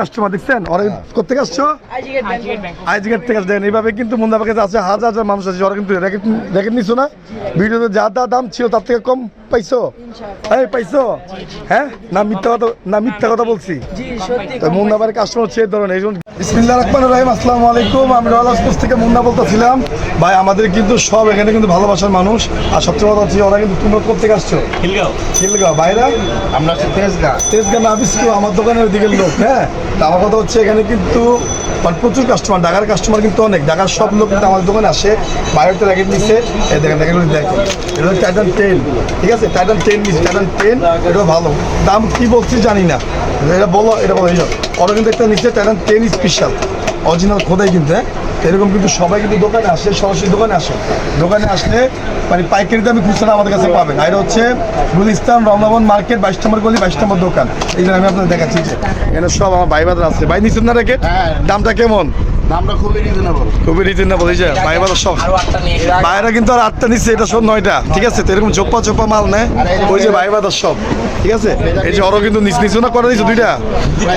Customer দেখছেন? ওরা করতে আসছো? আইজিগেট থেকে। আসছেন এইভাবে কিন্তু মুন্নাবার আছে হাজার হাজার মানুষ আছে ওরা কিন্তু র্যাকেট র্যাকেট নিছো না? ভিডিওতে যা যা দাম ছিল তার থেকে কম পাইছো? এই পাইছো? হ্যাঁ? না মিথ্যা কথা না মিথ্যা কথা বলছি। তো মুন্নাবার কাস্টমার হচ্ছে এই ধরনের। এই জন্য বিসমিল্লাহ রহমান রহিম আসসালামু আলাইকুম। আমি রয়্যাল হাউস থেকে মুন্না বলতেছিলাম। ভাই আমাদের কিন্তু সব এখানে কিন্তু ভালোবাসার মানুষ। আর সবচেয়ে কথা হচ্ছে ওরা কিন্তু তোমরা কোথেকে আসছো? খিলগাঁও। বাইরা আমরা হচ্ছে তেজগা। তেজগাঁ না বিস্কু আমার দোকানের দিকের লোক হ্যাঁ? তা আমার কথা হচ্ছে এখানে কিন্তু মানে প্রচুর কাস্টমার ঢাকার কাস্টমার কিন্তু অনেক। ঢাকার সব লোক কিন্তু আমার দোকানে আসে বাইরের র্যাকেট নিচ্ছে দেখেন দেখেন দেখেন। এটা হচ্ছে টাইটান টেন ঠিক আছে? টাইটান টেন নিচ্ছে টাইটান টেন এটা ভালো। দাম কি বলছি জানি না। এটা বলো এটা বলো, এই ওরা কিন্তু একটা নিচ্ছে টাইটান টেন স্পেশাল অরিজিনাল খোদাই কিন্তু হ্যাঁ? এরকম কিন্তু সবাই কিন্তু দোকানে আসে সরাসরি দোকানে আসে। দোকানে আসলে মানে পাইকারি দামে খুচরা আমাদের কাছে পাবেন। আর হচ্ছে গুলিস্তান রমনাবন মার্কেট বাইশ নম্বর গলি বাইশ নম্বর দোকান। এই জন্য আমি আপনাদের দেখাচ্ছি যে। এখানে সব আমার ভাই বাজার আছে। ভাই নিচ্ছেন না রেখে হ্যাঁ। দামটা কেমন? দামটা খুবই রিজনেবল খুবই রিজনেবল এই যে ভাই সব। বাইরে কিন্তু আর আটটা নিচ্ছে এটা সব নয়টা ঠিক আছে? তো এরকম চোপ্পা চোপ্পা মাল নেয় ওই যে ভাই সব ঠিক আছে? এই যে ওরও কিন্তু নিচ নিচু না করে দিচ্ছে দুইটা?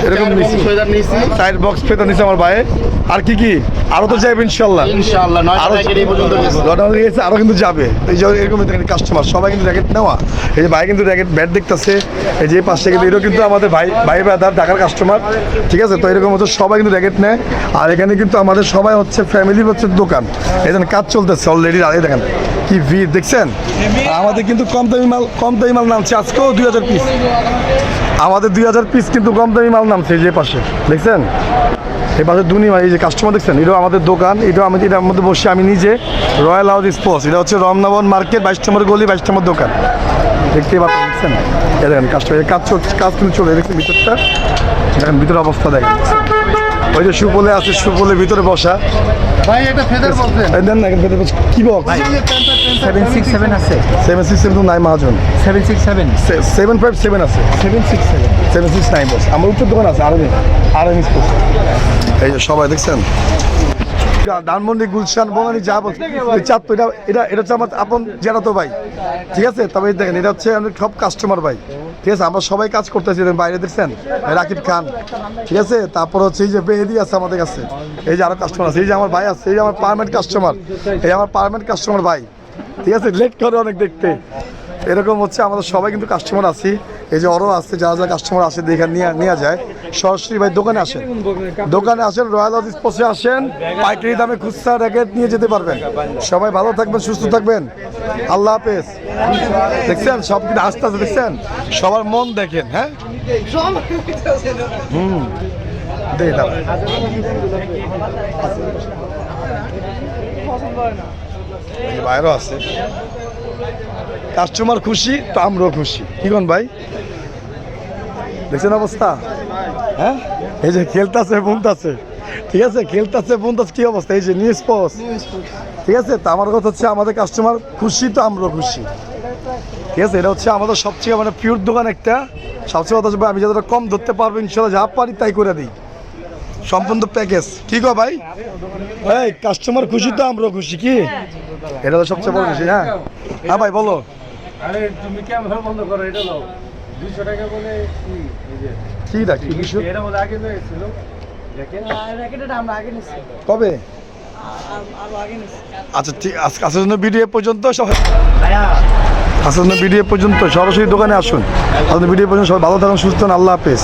এরকম নিচ্ছে সোয়েদার নিয়েছি সাইড বক্স পেতে নিচ্ছে আমার ভাই। আর কি কি? আরও তো যাবে ইনশাল্লাহ। ইনশাআল্লাহ আরও কিন্তু যাবে। এই যে এরকম কাস্টমার সবাই কিন্তু র্যাকেট নেওয়া। এই যে ভাই কিন্তু র্যাকেট ব্যাট দেখতেছে। এই যে পাশে কিন্তু এটাও কিন্তু আমাদের ভাই ভাই ব্রাদার ঢাকার কাস্টমার ঠিক আছে? তো এরকম হচ্ছে সবাই কিন্তু র্যাকেট নেয়। আর এখানে কিন্তু আমাদের সবাই হচ্ছে ফ্যামিলি হচ্ছে দোকান। এই দেখেন, কাজ চলতেছে অলরেডি এই দেখেন, কি ভিড়, দেখছেন? আমাদের কিন্তু কম দামি মাল, কম দামি মাল নামছে। আজকেও দুই হাজার পিস আমাদের দুই হাজার পিস কিন্তু কম দামি মাল নামছে এই যে পাশে। দেখছেন? এই পাশে দুনিয়া এই যে কাস্টমার দেখছেন? এটাও আমাদের দোকান, এটাও আমি এটার মধ্যে বসে আমি নিজে রয়্যাল হাউস স্পোর্টস এটা হচ্ছে রমনাবন মার্কেট বাইশ নম্বর গলি, বাইশ নম্বর দোকান। দেখতে পাচ্ছেন, দেখছেন? দেখেন কাস্টমার কাজ চলছে, কাজ কিন্তু চলে, দেখছেন ভিতরটা? দেখেন, ভিতরের অবস্থা দেখেন। ওই যে সুপলে আছে সুপলের ভিতরে বসা। ভাই এটা ফেদার বলছেন এই দেন না ফেদার ভিতরে বসে- কি বক্স? সেভেন সিক্স সেভেন আছে। সেভেন সিক্স সেভেন নাই মহাজন। Seven six seven seven five seven আছে। Seven six seven seven six nine boss আমার উত্তর দোকান আছে আরও আরে আরও মিস করছে। এই যে সবাই দেখছেন? ধানমন্ডি, গুলশান, বনানি যা বলছে। ওই চাঁদপুর এটা এটা এটা হচ্ছে আমার আপন জেলা তো ভাই। ঠিক আছে? তবে দেখেন, এটা হচ্ছে আমি সব কাস্টমার ভাই। ঠিক আছে? আমরা সবাই কাজ করতেছি বাইরে, দেখছেন? রাকিব খান। ঠিক আছে? তারপর হচ্ছে এই যে বেহেদি আছে আমাদের কাছে। এই যে আরও কাস্টমার আছে। এই যে আমার ভাই আছে, এই যে আমার পারমানেন্ট কাস্টমার এই আমার পারমানেন্ট কাস্টমার ভাই। ঠিক আছে? লেট করে অনেক দেখতে। এরকম হচ্ছে, আমাদের সবাই কিন্তু কাস্টমার আছি। এই যে অরও আসছে যারা যারা কাস্টমার আসে দেখে নিয়ে নেওয়া যায়। সরাসরি ভাই, দোকানে আসেন। দোকানে আসেন রয়্যাল হাউস স্পোর্টসে আসেন। পাইকারি দামে খুচরা র্যাকেট নিয়ে যেতে পারবেন। সবাই ভালো থাকবেন, সুস্থ থাকবেন। আল্লাহ হাফেজ। দেখছেন? সব কিন্তু আস্তে আস্তে দেখছেন? সবার মন দেখেন হ্যাঁ? হুম। দেখি আছে। কাস্টমার খুশি, তো আমরাও খুশি। কি কোন ভাই? দেখছেন অবস্থা? হ্যাঁ? এই যে খেলতেছে, বুনতেছে। ঠিক আছে? খেলতেছে, বুনতেছে, কি অবস্থা? এই যে নিউজ পোস্ট ঠিক আছে? তো আমার কথা হচ্ছে, আমাদের কাস্টমার খুশি, তো আমরাও খুশি। ঠিক আছে? এটা হচ্ছে আমাদের সবচেয়ে মানে পিওর দোকান একটা। সবচেয়ে কথা হচ্ছে আমি যতটা কম ধরতে পারব, ইনশাল্লাহ যা পারি তাই করে দিই। সম্পূর্ণ প্যাকেজ কি গো ভাই? এই কাস্টমার খুশি, তো আমরাও খুশি, কি? এটা তো সবচেয়ে বড় খুশি হ্যাঁ? হ্যাঁ ভাই বলো। আরে তুমি ক্যামেরা বন্ধ করো? এটা দাও দুইশো টাকা বলে কি? এই যে কি ডাক কি কিছু এটা মধ্যে আগে ছিল আমরা কবে আরও আগে নিচ্ছি আচ্ছা ঠিক আসার জন্য ভিডিও পর্যন্ত সবাই আসার জন্য ভিডিও পর্যন্ত সরাসরি দোকানে আসুন। আসার ভিডিও পর্যন্ত সবাই ভালো থাকুন সুস্থ আল্লাহ হাফেজ।